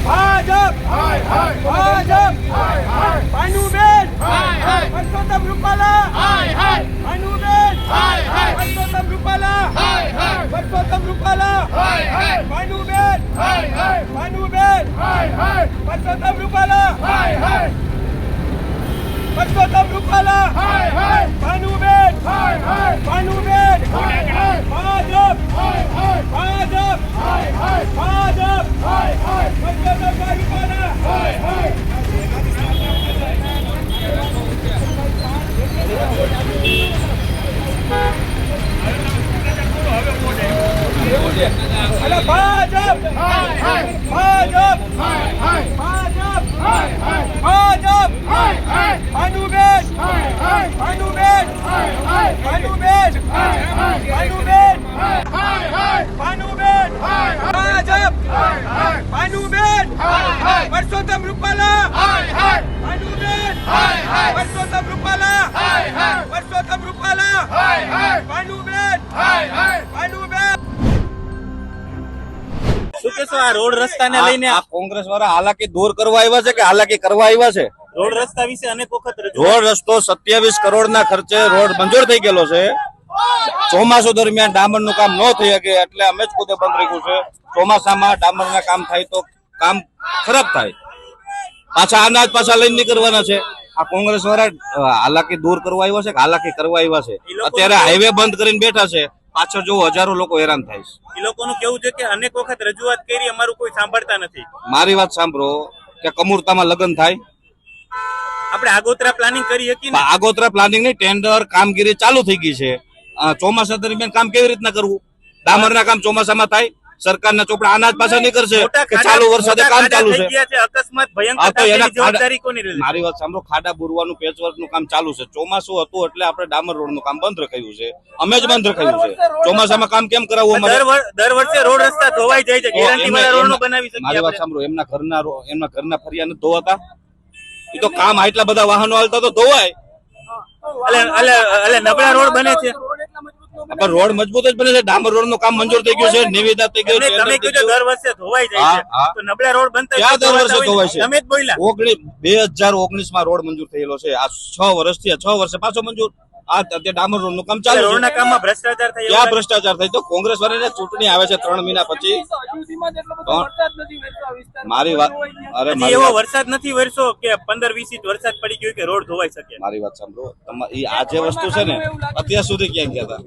ભાજપ ભાજપ ભાનુબેન પરસોત્તમ રૂપાલા ભાનુબેન પરસોત્તમ રૂપાલા પરસોત્તમ રૂપાલા ભાનુબેન ભાનુબેન! પરસોત્તમ રૂપાલા! પરસોત્તમ રૂપાલા! ભાનુબેન! ભાનુબેન! ભાજપ! ભાજપ! ભાજપ! પરસોત્તમ રૂપાલા! અરે ભાજપ હાય ભાજપ. હાય ભાનુબેન આ રોડ રસ્તાને લઈને આ કોંગ્રેસ વાળા હાલાકી દૂર કરવા આવ્યા છે કે હાલાકી કરવા આવ્યા છે? રોડ રસ્તા વિશે અનેક વખત રોડ રસ્તો સત્યાવીસ કરોડ ના ખર્ચે રોડ મંજૂર થઈ ગયેલો છે. ચોમાસું દરમિયાન ડામરનું કામ ન થઈ શકે એટલે અમે જ ખુદે બંધ રાખ્યું છે. ચોમાસામાં ડામર ના કામ થાય તો કામ ખરાબ થાય. પાછા અનાજ પાછા લઈને નીકળવાના છે. આ કોંગ્રેસ વાળા હાલાકી દૂર કરવા આવ્યા છે કે હાલાકી કરવા આવ્યા છે? અત્યારે હાઈવે બંધ કરીને બેઠા છે. પાછળ જો હજારો લોકો હેરાન થાય છે. એ લોકોનું કેવું છે કે અનેક વખત રજૂઆત કરી અમારું કોઈ સાંભળતા નથી. મારી વાત સાંભળો કે કમૂરતામાં લગ્ન થાય. આપણે આગોતરા પ્લાનિંગ કરી શકીએ ને? આગોતરા પ્લાનિંગની ટેન્ડર કામગીરી ચાલુ થઈ ગઈ છે. ચોમાસા દરમિયાન કામ કેવી રીતના કરવું? ડામરના કામ ચોમાસામાં થાય? સરકારના ચોપડા અનાજ પાછા નહીં કરશે કે ચાલુ વરસાદે કામ ચાલુ છે. અકસ્માત ભયંકર મારી વાત સાંભળો ખાડા બુરવાનું પેચવર્કનું કામ ચાલુ છે. ચોમાસું હતું એટલે આપણે ડામર રોડનું કામ બંધ રખાયું છે. અમે જ બંધ રખાયું છે. ચોમાસામાં કામ કેમ કરાવવું અમારે? દર વર- દર વર્ષે રોડ રસ્તા ધોવાઈ જાય છે. મારી વાત સાંભળો એમના ઘરના એમના ઘરના ફરિયા ધોવાતા? એ તો કામ આટલા બધા વાહનો હાલતા તો ધોવાય. એટલે એટલે એટલે નબળા રોડ બને છે. પણ રોડ મજબૂત જ બને છે. ડામર રોડનું કામ મંજૂર થઈ ગયું છે. નિવેદા થઈ ગયું છે. તમે કીધું દર વર્ષે ધોવાઈ જાય છે. તો નબળા રોડ બનતા ક્યાં દર વર્ષે ધોવાય છે? તમે જ બોલ્યા. ઓગણીસ બે હજાર ઓગણીસમાં રોડ મંજૂર થયેલો છે. આ છ વર્ષથી છ વર્ષે પાછો મંજૂર. આ અત્યારે ડામર રોડનું કામ ચાલુ રોડના કામમાં ભ્રષ્ટાચાર થાય ક્યાં ભ્રષ્ટાચાર થાય? તો કોંગ્રેસ વાળાને ચૂંટણી આવે છે ત્રણ મહિના પછી. મારી વાત અરે એવો વરસાદ નથી વરસો કે પંદર વીસ ઇંચ વરસાદ પડી ગયો કે રોડ ધોવાઈ શકે? મારી વાત સાંભળો. તમારે આ જે વસ્તુ છે ને અત્યાર સુધી ક્યાં ગયા હતા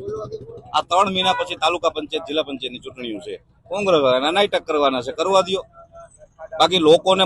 આ ત્રણ મહિના પછી તાલુકા પંચાયત જિલ્લા પંચાયતની ચૂંટણીઓ છે. કોંગ્રેસ વાળાના નાઈટક કરવાના છે. કરવા દ્યો. બાકી લોકોને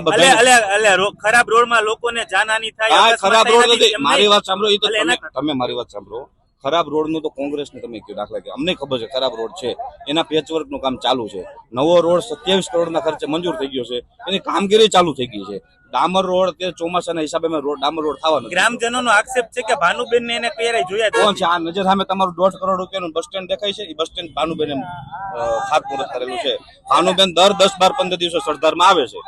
ખરાબ રોડમાં લોકોને જાનહાની થાય ખરાબ રોડ નથી. મારી વાત સાંભળો એ તો તમે મારી વાત સાંભળો ખરાબ રોડનું તો કોંગ્રેસ ને તમે કયો દાખલા કે અમને ખબર છે ખરાબ રોડ છે એના પેચવર્કનું કામ ચાલુ છે. નવો રોડ સત્યાવીસ કરોડના ખર્ચે મંજૂર થઈ ગયો છે એની કામગીરી ચાલુ થઈ ગઈ છે. ડામર રોડ અત્યારે ચોમાસાના હિસાબે રોડ ડામર રોડ થવાનો. ગ્રામજનોનો આક્ષેપ છે કે ભાનુબેન ને એને ક્યારેય જોયા કોણ છે? આ નજર સામે તમારું દોઢ કરોડ રૂપિયાનું બસ સ્ટેન્ડ દેખાય છે. એ બસ સ્ટેન્ડ ભાનુબેન ખાતમુહૂર્ત કરેલું છે. ભાનુબેન દર દસ બાર પંદર દિવસે સરદારમાં આવે છે.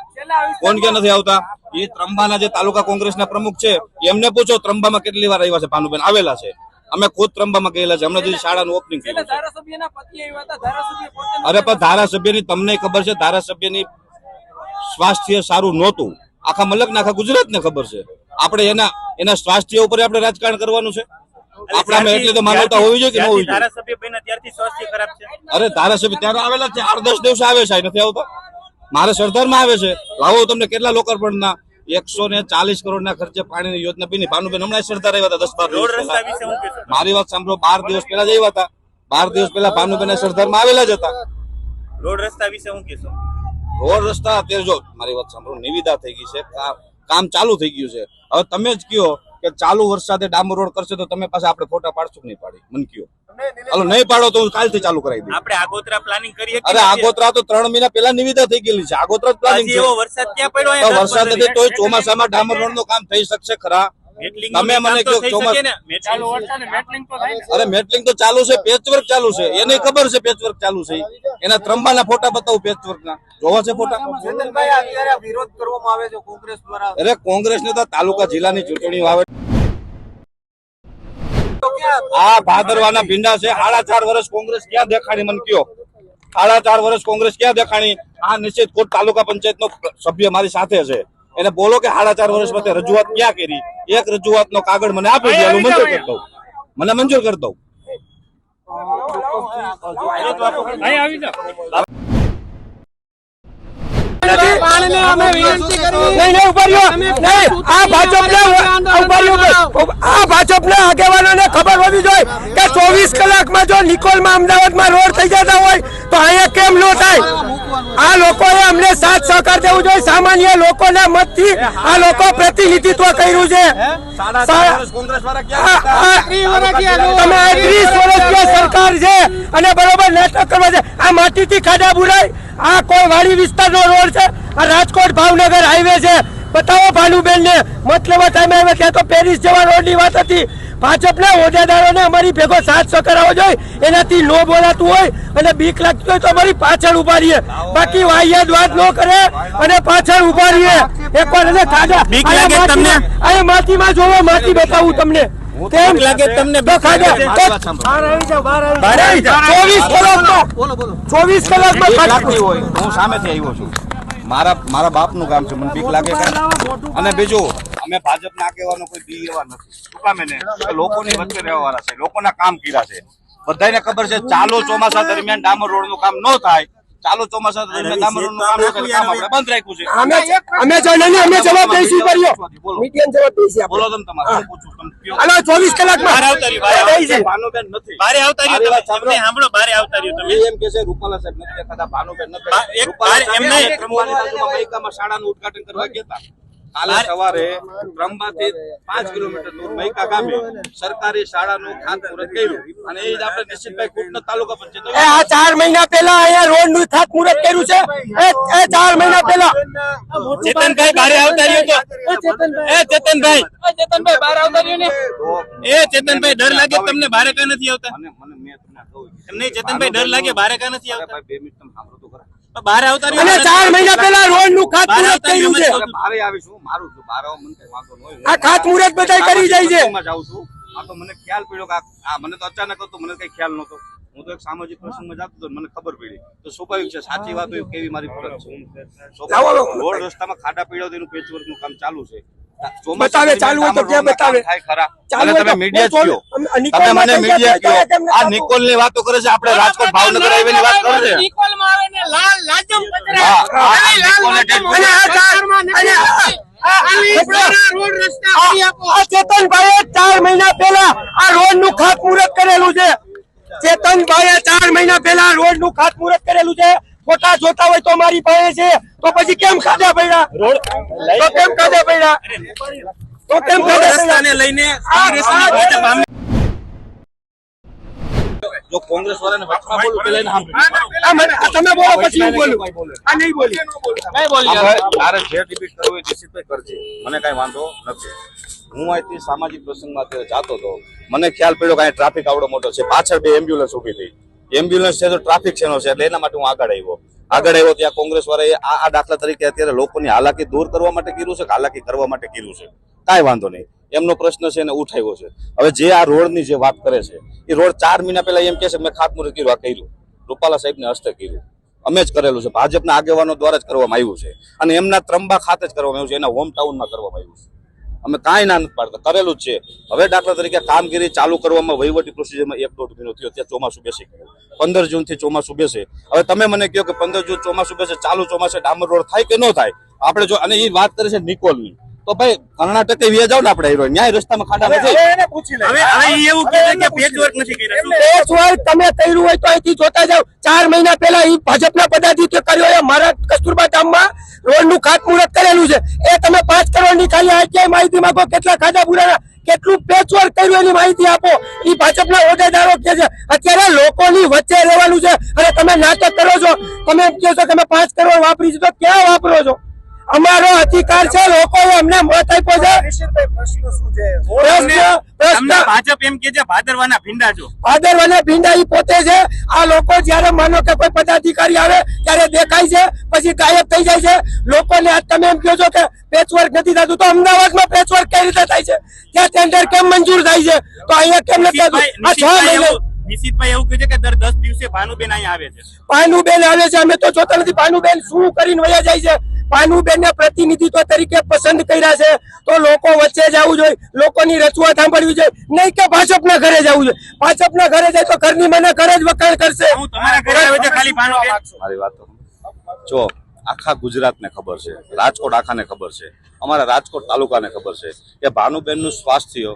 કોણ કે નથી આવતા? એ ત્રંબાના જે તાલુકા કોંગ્રેસના પ્રમુખ છે એમને પૂછો ત્રંબામાં કેટલી વાર આવ્યા છે? ભાનુબેન આવેલા છે. અમે ખુદ ત્રંબામાં ગયેલા છે હમણાં જે શાળાનું ઓપનિંગ થયું અરે પણ ધારાસભ્યની તમને ખબર છે ધારાસભ્યની સ્વાસ્થ્ય સારું નહોતું. આખા મલક આખા ગુજરાતને ખબર છે. આપણે એના એના સ્વાસ્થ્ય ઉપર આપણે રાજકારણ કરવાનું છે. આપણામાં એટલી તો માનવતા હોવી જોઈએ કે ન હોવી જોઈએ? ધારાસભ્ય બન્યા ત્યારથી સ્વાસ્થ્ય ખરાબ છે. અરે ધારાસભ્ય ત્યારે આવેલા છે. આઠ દસ દિવસે આવે છે નથી આવતા? મારે સરદારમાં આવે છે. લાવો તમને કેટલા લોકાર્પણના એકસો ને ચાલીસ કરોડ ના ખર્ચે પાણીની યોજના બની. ભાનુબેન હમણાં સરદાર આવ્યા હતા દસ બાર દિવસ મારી વાત સાંભળો બાર દિવસ પહેલા જ આવ્યા હતા. બાર દિવસ પહેલા ભાનુબેન સરદારમાં આવેલા જ હતા. રોડ રસ્તા વિશે હું કહેશો? રોડ રસ્તા અત્યારે જો મારી વાત સાંભળો નિવિદા થઈ ગઈ છે. કામ ચાલુ થઈ ગયું છે. હવે તમે જ કયો કે ચાલુ વરસાદે ડામર રોડ કરશે તો તમે પાસે આપણે ફોટા પાડશું કે નહીં પાડી? મન કયો. હાલો નહીં પાડો તો હું કાલથી ચાલુ કરાવી દઉં આપણે આગોતરા પ્લાનિંગ કરીએ અરે આગોતરા તો ત્રણ મહિના પહેલા નિવિદા થઈ ગયેલી છે. આગોતરા પ્લાનિંગ છે. વરસાદ ક્યાં પડ્યો? વરસાદ નથી તોય ચોમાસામાં ડામર રોડનું કામ થઈ શકશે ખરા. તમે મને કહો ચોમાસ ચાલુ વરસાદે મેટલિંગ તો થાય ને. અરે મેટલિંગ તો ચાલુ છે પેચવર્ક ચાલુ છે. એને ખબર છે પેચવર્ક ચાલુ છે એના ત્રંબાના ફોટા બતાવું પેચવર્ક ના જોવા છે ફોટા? વિરોધ કરવામાં આવે છે કોંગ્રેસ દ્વારા. અરે કોંગ્રેસ ને તો તાલુકા જિલ્લાની ચૂંટણીઓ આવે આ ભાદરવાના ભીંડા છે. સાડા ચાર વર્ષ કોંગ્રેસ ક્યાં દેખાણી મને કયો? સાડા ચાર વર્ષ કોંગ્રેસ ક્યાં દેખાણી? આ નિશ્ચિત કોટ તાલુકા પંચાયત નો સભ્ય મારી સાથે છે. એને બોલો કે સાડા ચાર વર્ષ પછી રજૂઆત ક્યાં કરી? એક રજૂઆત નો કાગળ મને આપી દે મંજૂર કરી દઉં. મને મંજૂર કરી દઉં અહીં આવી જાઓ નહીં, નહીં, ઊભા રહ્યો. નહીં, આ ભાજપના ઊભા રહ્યો, ઊભા. આ ભાજપના આગેવાનોને ખબર હોવી જોઈએ કે ચોવીસ કલાકમાં જો નિકોલમાં અમદાવાદમાં રોડ થઈ જતા હોય તો અહીંયા કેમ ન થાય? આ લોકોએ અમને સાથ સહકાર દેવું જોઈએ. સામાન્ય લોકોના મતથી આ લોકો પ્રતિનિધિત્વ કર્યું છે. તમે ત્રીસ વર્ષ સરકાર છે અને બરોબર નાટક કરવા છે. આ માટીથી ખાડા બુરાય. આ કોઈ વાડી વિસ્તારનો રોડ છે? આ રાજકોટ ભાવનગર હાઈવે છે. બતાવો ભાનુબેન ને મતલબ આવે ત્યાં તો પેરિસ જેવા રોડની વાત હતી. ભાજપના હોદ્દેદારોને અમારી ભેગો સાથ કરાવવો જોઈએ. એનાથી નો બોલાતું હોય અને બીક લાગતી હોય તો અમારી પાછળ ઊભા રહીએ બાકી વાહિયાત વાત ન કરે અને પાછળ ઊભા રહીએ એકવાર એને અહીંયા માટીમાં જોવો માટી બતાવું તમને. કેમ લાગે તમને. ચોવીસ કલાકમાં ચોવીસ કલાકમાં હોય હું સામેથી આવ્યો છું. મારા મારા બાપનું કામ છે મને બીક લાગે? અને બીજું અમે ભાજપના આગેવાનો કોઈ બી એવા નથી. કામ લોકોની વચ્ચે રહેવા વાળા છે લોકોના કામ કર્યા છે. બધાને ખબર છે ચાલો ચોમાસા દરમિયાન ડામર રોડનું કામ ન થાય. ચાલુ ચોમાસા બંધ રાખ્યું છે. અમે અમે અમે જવાબ દઈશું કર્યો બોલો. મીડિયમ જવાબ દઈશું બોલો તમે તમારે પૂછું તમે કલાકમાં. બહાર આવતા દઈ ભાનુબેન નથી. બારે આવતા રહ્યો તમે સાંભળો. તમને સાંભળો બારે આવતા રહ્યો તમે. એમ કે છે રૂપાલા સાહેબ નથી દેખાતા ભાનુબેન નથી એક બારે બાર એમ નહીં. ત્રંબાની બાજુમાં મૈકામાં શાળાનું ઉદ્ઘાટન કરવા ગયા હતા. કાલે સવારે ત્રંબાથી પાંચ કિલોમીટર દૂર મૈકા ગામે સરકારી શાળાનું ખાતમુહૂર્ત કર્યું. અને એ જ આપણે નિશ્ચિતભાઈ કુટના તાલુકા પંચાયત આ ચાર મહિના પહેલા અહીંયા રોડનું ખાતમુહૂર્ત કર્યું છે. એ એ ચાર મહિના પહેલા. ચેતનભાઈ બારે આવતા રહ્યો તો. એ ચેતનભાઈ. ચેતનભાઈ. બહાર આવતા રહ્યો ને? એ ચેતનભાઈ ડર લાગે તમને બારે કા નથી આવતા? મને મને મેં તમને કહું તમને ચેતનભાઈ ડર લાગે બારે કા નથી આવતા? બે મિનિટ તમે સાંભળો તો ખરા. બારે આવતા અને ચાર મહિના પહેલા રોડનું ખાતમુહૂર્ત કર્યું છે. આવતા આવીશું મારું છું બારે મને કઈ વાંધો ન હોય. આ ખાતમુહૂર્ત બધાય કરી જાય છે. જાઉં છું. આ તો મને ખ્યાલ પડ્યો કે આ- મને તો અચાનક હતો મને કઈ ખ્યાલ નહોતો. હું તો એક સામાજિક પ્રસંગમાં જતો હતો મને ખબર પડી. તો સ્વાભાવિક છે સાચી વાત હોય કેવી મારી ફરજ છે. સ્વાભાવિક. રોડ રસ્તામાં ખાડા પીડ્યો તેનું એનું પેચવર્કનું કામ ચાલુ છે. બતાવે, ચાલુ હોય તો ક્યાં બતાવે? ચાલુ તમે મીડિયા કયો તમે મને મીડિયા કયો આ નિકોલની વાતો કરે છે આપણે રાજકોટ ભાવનગર હાઈવે ની વાત કરે છે. હા, હા, આ નિકોલને ડેડ અને આ ચાર અને આ- આ ચેતનભાઈએ ચાર મહિના પહેલા આ રોડનું ખાતમુહૂર્ત કરેલું છે. ચેતનભાઈ ચાર મહિના પહેલા રોડનું ખાતમુહૂર્ત કરેલું છે. ફોટા જોતા હોય તો મારી પાસે છે. તો પછી કેમ ખાધા પડ્યા તો કેમ ખાધા પડ્યા તો કેમ ખાધા પડ્યા લઈને જો કોંગ્રેસ વાળાને વચમાં બોલું પેલા એને સાંભળો. આ મને- આ તમે બોલો પછી હું બોલું. આ નહીં બોલી. આપણે તારે જે ડિબેટ કરવું હોય નિશ્ચિતભાઈ કરજે. મને કાંઈ વાંધો નથી. હું અહીંથી સામાજિક પ્રસંગમાં જાતો હતો. મને ખ્યાલ પડ્યો કે ટ્રાફિક આવડો મોટો છે. પાછળ બે એમ્બ્યુલન્સ ઊભી થઈ. એમ્બ્યુલન્સ છે, તો ટ્રાફિક છે છે, એટલે એના માટે હું આગળ આવ્યો. આગળ આવ્યો ત્યાં કોંગ્રેસ વાળાએ આ આ દાખલા તરીકે અત્યારે લોકોની હાલાકી દૂર કરવા માટે કર્યું છે કે હાલાકી કરવા માટે કર્યું છે? કાંઈ વાંધો નહીં. એમનો પ્રશ્ન છે એને ઉઠાવ્યો છે. હવે જે આ રોડની જે વાત કરે છે, એ રોડ ચાર મહિના પહેલા એમ કહે છે મેં ખાતમુહૂર્ત કર્યું, આ કર્યું. રૂપાલા સાહેબને હસ્તે કર્યું. અમે જ કરેલું છે. ભાજપના આગેવાનો દ્વારા જ કરવામાં આવ્યું છે. અને એમના ત્રંબા ખાતે જ કરવામાં આવ્યું છે. એના હોમ ટાઉનમાં કરવામાં આવ્યું છે. અમે કાંઈ ના પાડતા. કરેલું જ છે. હવે દાખલા તરીકે કામગીરી ચાલુ કરવામાં વહીવટી પ્રોસિજરમાં એક દોઢ મહિનો થયો. ત્યાં ચોમાસું બેસી. પંદર જૂનથી ચોમાસું બેસે. હવે તમે મને કહો કે પંદર જૂન ચોમાસું બેસે, ચાલુ ચોમાસે ડામર રોડ થાય કે ન થાય? આપણે જો, અને એ વાત કરે છે નિકોલની. તો ભાઈ કર્ણાટકે વ્યા જાવ ને આપણે હીરો. ન્યાય રસ્તામાં ખાડા નથી. હવે હવે એવું કહે છે કે પેચવર્ક નથી કર્યું. શું પેચ હોય તમે કર્યું હોય તો અહીંથી જોતા જાવ ચાર મહિના પહેલા ઈ ભાજપના પદાધિકારીઓએ મારા કસ્તુરબા ધામમાં રોડનું ખાતમુહૂર્ત કરેલું છે. એ તમે પાંચ કરોડની ખાલી આઈ માહિતી માંગો કેટલા ખાધા પુરાણા કેટલું પેચવર્ક કર્યું એની માહિતી આપો. ઈ ભાજપના હોદ્દેદારો કે છે. અત્યારે લોકોની વચ્ચે રહેવાનું છે. અને તમે નાટક કરો છો. તમે એમ કહો છો કે અમે પાંચ કરોડ વાપરી છે તો ક્યાં વાપરો છો? અમારો અધિકાર છે લોકો અમને મત આપ્યો છે. પ્રશ્ન તમને પ્રશ્ન ભાજપ એમ કે છે ભાદરવાના ભીંડા છો. ભાદરવાના ભીંડા ઈ પોતે છે. આ લોકો જયારે માનો કે કોઈ પદાધિકારી આવે ત્યારે દેખાય છે પછી ગાયબ થઈ જાય છે. લોકોને આજ તમે એમ કહો છો કે પેચવર્ક નથી થતું તો અમદાવાદમાં પેચવર્ક કઈ રીતે થાય છે? ત્યાં ટેન્ડર કેમ મંજૂર થાય છે? તો અહીંયા કેમ નથી થતું આ છ મહિને એવું- નિશિતભાઈ એવું કહે છે કે દર દસ દિવસે ભાનુબેન અહીંયા આવે છે. પાનુબેન આવે છે. અમે તો જોતા નથી. ભાનુબેન શું કરીને વયા જાય છે? પાનુબેન ને પ્રતિનિધિત્વ તરીકે પસંદ કર્યા છે. તો લોકો વચ્ચે જવું જોઈએ. લોકોની રચવા સાંભળવી જોઈએ. નહીં કે ભાજપના ઘરે જવું જોઈએ. ભાજપના ઘરે જાય તો ઘરની મને ઘરે જ વખાણ કરશે. મારી વાત જો આખા ગુજરાતને ખબર છે. રાજકોટ આખાને ખબર છે. અમારા રાજકોટ તાલુકાને ખબર છે કે ભાનુબેનનું સ્વાસ્થ્ય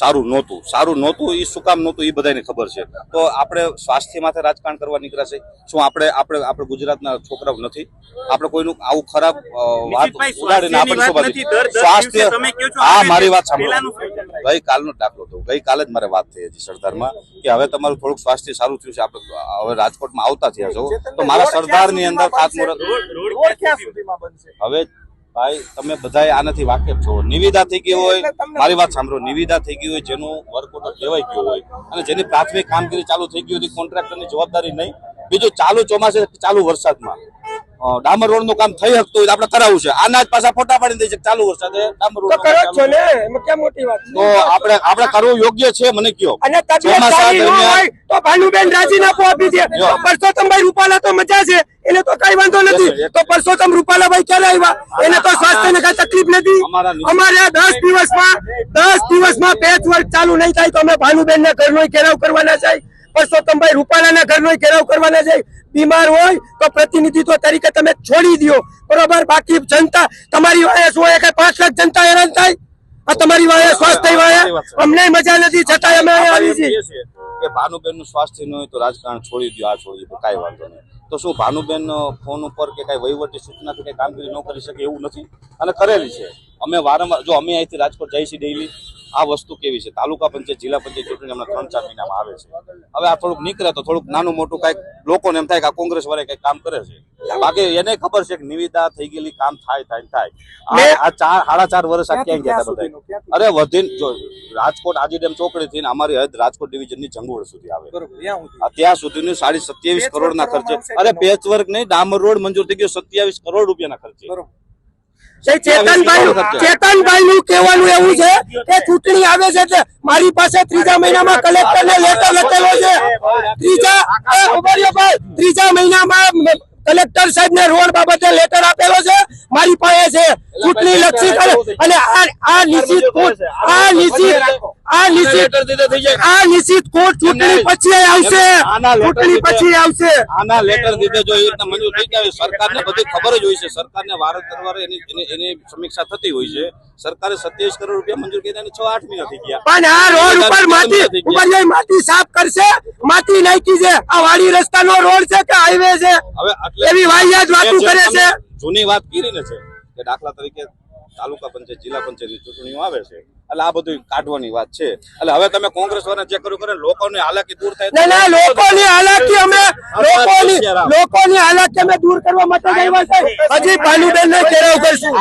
સારું નહોતું. સારું નહોતું એ શું કામ નહોતું એ બધાને ખબર છે. તો આપણે સ્વાસ્થ્ય માથે રાજકારણ કરવા નીકળ્યા છે. શું આપણે આપણે આપણે ગુજરાતના છોકરાઓ નથી? આપણે કોઈનું આવું ખરાબ વાત ઉડાડીને આપણે સ્વાસ્થ્ય દિવસે તમે કહો છો હા મારી વાત સાંભળો? ગઈકાલનો દાખલો તો ગઈકાલે જ મારે વાત થઈ હતી સરદારમાં કે હવે તમારું થોડુંક સ્વાસ્થ્ય સારું થયું છે. આપણે હવે રાજકોટમાં આવતા થયા છો. તો મારા સરદારની અંદર ખાતમુહૂર્ત રોડ ક્યાં સુધી હવે ભાઈ તમે બધા આનાથી વાકેફ છો. નિવિદા થઈ ગઈ હોય મારી વાત સાંભળો. નિવિદા થઈ ગઈ હોય જેનું વર્ક ઓર્ડર લેવાઈ ગયો હોય. અને જેની પ્રાથમિક કામગીરી ચાલુ થઈ ગઈ હોય કોન્ટ્રાક્ટરની જવાબદારી નહીં. બીજું ચાલુ ચોમાસે ચાલુ વરસાદમાં. ડામર રોડનું કામ થઈ શકતું હોય આપણે કરાવવું છે. આના જ પાછા ફોટા પાડી દે છે ચાલુ વરસાદે ડામર રોડ કરો ને? એમાં ક્યાં મોટી વાત તો આપણે આપણે કરવું યોગ્ય છે મને કયો. અને તબિયત સારી હોય તો ભાનુબેન રાજીનામું આપી દે. પરસોત્તમભાઈ રૂપાલા તો મજા છે. એને તો કઈ વાંધો નથી. તો પરસોત્તમ રૂપાલાભાઈ ક્યારે આવ્યા? એને તો સ્વાસ્થ્યને કઈ તકલીફ નથી. અમારા દસ દિવસમાં દસ દિવસમાં પેચ વર્ક ચાલુ નહીં થાય તો અમે ભાનુબેન ના ઘરનો ઘેરાવ કરવાના છે. પરસોત્તમભાઈ રૂપાલાના ઘરનો ઘેરાવ કરવાના છે. બીમાર હોય તો પ્રતિનિધિત્વ તરીકે તમે છોડી દો બરોબર? બાકી જનતા તમારી વાયા શું હોય? કે પાંચ લાખ જનતા હેરાન થાય? આ તમારી વાયા સ્વાસ્થ્ય વાયા? અમને મજા નથી છતાંય અમે આવી છીએ. છીએ કે ભાનુબેનનું સ્વાસ્થ્ય ન હોય તો રાજકારણ છોડી દો આ છોડી દો કઈ વાંધો નહીં. તો શું ભાનુબેન ફોન ઉપર કે કઈ વહીવટી સૂચનાથી કઈ કામગીરી ન કરી શકે એવું નથી? અને કરેલી છે. અમે વારંવાર જો અમે અહીંથી રાજકોટ જઈએ છીએ ડેઈલી આ વસ્તુ કેવી છે? તાલુકા પંચાયત જિલ્લા પંચાયત ચૂંટણી હમણાં ત્રણ ચાર મહિનામાં આવે છે. હવે આ થોડુંક નીકળે તો થોડુંક નાનું મોટું કાંઈક લોકોને એમ થાય કે આ કોંગ્રેસ વાળા કંઈક કામ કરે છે. બાકી એને ખબર છે કે નિવેદા થઈ ગયેલી કામ થાય થાય થાય. આ- ચાર સાડા ચાર વર્ષ આ ક્યાં ગયા બધા અરે વધીને જો રાજકોટ આજી ડેમ ચોકડી થી અમારી હદ રાજકોટ ડિવિઝનની જંગોળ સુધી આવે. અત્યાર ત્યાં સુધીની સાડી સત્યાવીસ કરોડ ના ખર્ચે. અરે પેચવર્ક નહીં ડામર રોડ મંજૂર થઈ ગયો સત્યાવીસ કરોડ રૂપિયાના ખર્ચે. ચેતનભાઈ ચેતનભાઈ નું કહેવાનું એવું છે કે ચૂંટણી આવે છે એટલે મારી પાસે ત્રીજા મહિનામાં કલેક્ટર ને લેટર લખેલો છે. ત્રીજા ત્રીજા મહિનામાં કલેક્ટર સાહેબ ને રોડ બાબતે લેટર આપેલો છે. મારી પાસે છે. ચૂંટણી લક્ષી અને આ આ નિશ્ચિત આ નિશ્ચિત આ નિશ્ચિત આ નિશ્ચિત કોર્ટ ચૂંટણી પછી આવશે. ચૂંટણી પછી આવશે. આના લેટર દીધે જો એ રીતે મંજૂર થઈ જાય સરકારને બધી ખબર જ હોય છે. સરકારને વારંવાર એની એની- એની સમીક્ષા થતી હોય છે. સરકારે સત્યાવીસ કરોડ રૂપિયા મંજૂર કર્યા છ આઠ મહિના થઈ ગયા પણ આ રોડ ઉપર માટી ઉપર જઈ માટી સાફ કરશે માટી નાખી છે આ વાડી રસ્તાનો રોડ છે કે હાઈવે છે? હવે એવી વાહિયાત વાતો કરે છે. જૂની વાત કરી ને છે કે દાખલા તરીકે તાલુકા પંચાયત જિલ્લા પંચાયતની ચૂંટણીઓ આવે છે. એટલે આ બધું કાઢવાની વાત છે. એટલે હવે તમે કોંગ્રેસ વાળા જે કર્યું કરે લોકોની હાલાકી દૂર થાય ના ના લોકોની હાલાકી અમે લોકોની લોકોની હાલાકી અમે દૂર કરવા માટે જ છે. હજી ભાનુબેન ને કરશું.